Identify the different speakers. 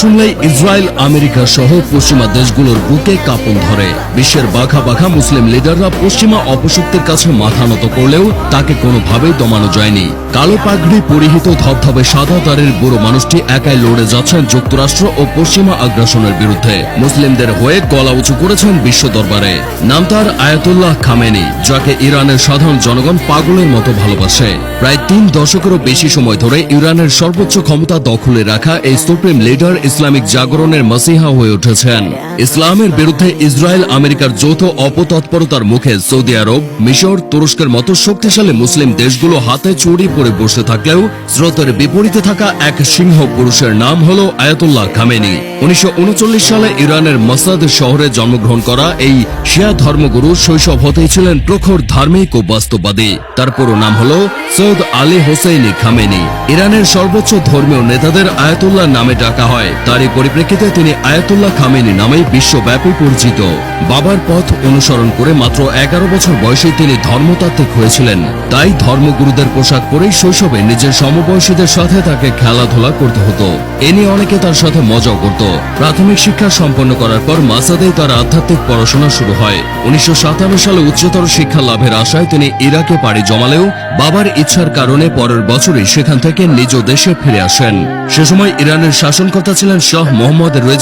Speaker 1: শুনলেই Israel, America সহ পশ্চিমা দেশগুলোর বুকে কাঁপন ধরে। বিশ্বের বাঘা বাঘা মুসলিম লিডাররা পশ্চিমা অপশক্তির কাছে মাথা নত করলেও তাকে কোনোভাবেই দমানো যায়নি। কালো পাগড়ি পরিহিত ধবধবে সাদা তারের বুড়ো মানুষটি একাই লড়ে যাচ্ছেন যুক্তরাষ্ট্র ও পশ্চিমা আগ্রাসনের বিরুদ্ধে। মুসলিমদের হয়ে গলা উঁচু করেছেন বিশ্ব দরবারে। নাম তার আয়াতুল্লাহ খামেনি, যাকে ইরানের সাধারণ জনগণ পাগলের মতো ভালোবাসে। প্রায় তিন দশকেরও বেশি সময় ধরে ইরানের সর্বোচ্চ ক্ষমতা দখলে রাখা এই সুপ্রিম লিডার ইসলামিক জাগরণের মাসিহা হয়ে উঠেছেন। ইসলামের বিরুদ্ধে ইসরায়েল আমেরিকার যৌথ অপতৎপরতার মুখে সৌদি আরব, মিশর, তুরস্কের মতো শক্তিশালী মুসলিম দেশগুলো হাতে চুরি পরে বসে থাকলেও স্রোতের বিপরীতে থাকা এক সিংহ পুরুষের নাম হল আয়াতুল্লাহ খামেনি। উনিশশো উনচল্লিশ সালে ইরানের মাসাদ শহরে জন্মগ্রহণ করা এই শিয়া ধর্মগুরু শৈশব হতেই ছিলেন প্রখর ধার্মিক ও বাস্তববাদী। তার পুরো নাম হল সৈয়দ আলী হোসেইনি খামেনি। ইরানের সর্বোচ্চ ধর্মীয় নেতাদের আয়াতুল্লাহ নামে ডাকা হয়। তারই পরিপ্রেক্ষিতে তিনি আয়াতুল্লাহ খামেনি নামে বিশ্বব্যাপী পরিচিত। বাবার পথ অনুসরণ করে মাত্র এগারো বছর বয়সে তিনি ধর্মতাত্ত্বিক হয়েছিলেন। তাই ধর্মগুরুদের পোশাক পরেই শৈশবে নিজের সমবয়সীদের সাথে তাকে খেলাধুলা করতে হতো। এ নিয়ে অনেকে তার সাথে মজাও করত। প্রাথমিক শিক্ষা সম্পন্ন করার পর মাসাদেই তার আধ্যাত্মিক পড়াশোনা শুরু হয়। উনিশশো সাতান্ন সালে উচ্চতর শিক্ষা লাভের আশায় তিনি ইরাকে পাড়ি জমালেও বাবার ইচ্ছার কারণে পরের বছরই সেখান থেকে নিজ দেশে ফিরে আসেন। সে সময় ইরানের শাসনকর্তা ছিলেন শাহ মোহাম্মদ রেজা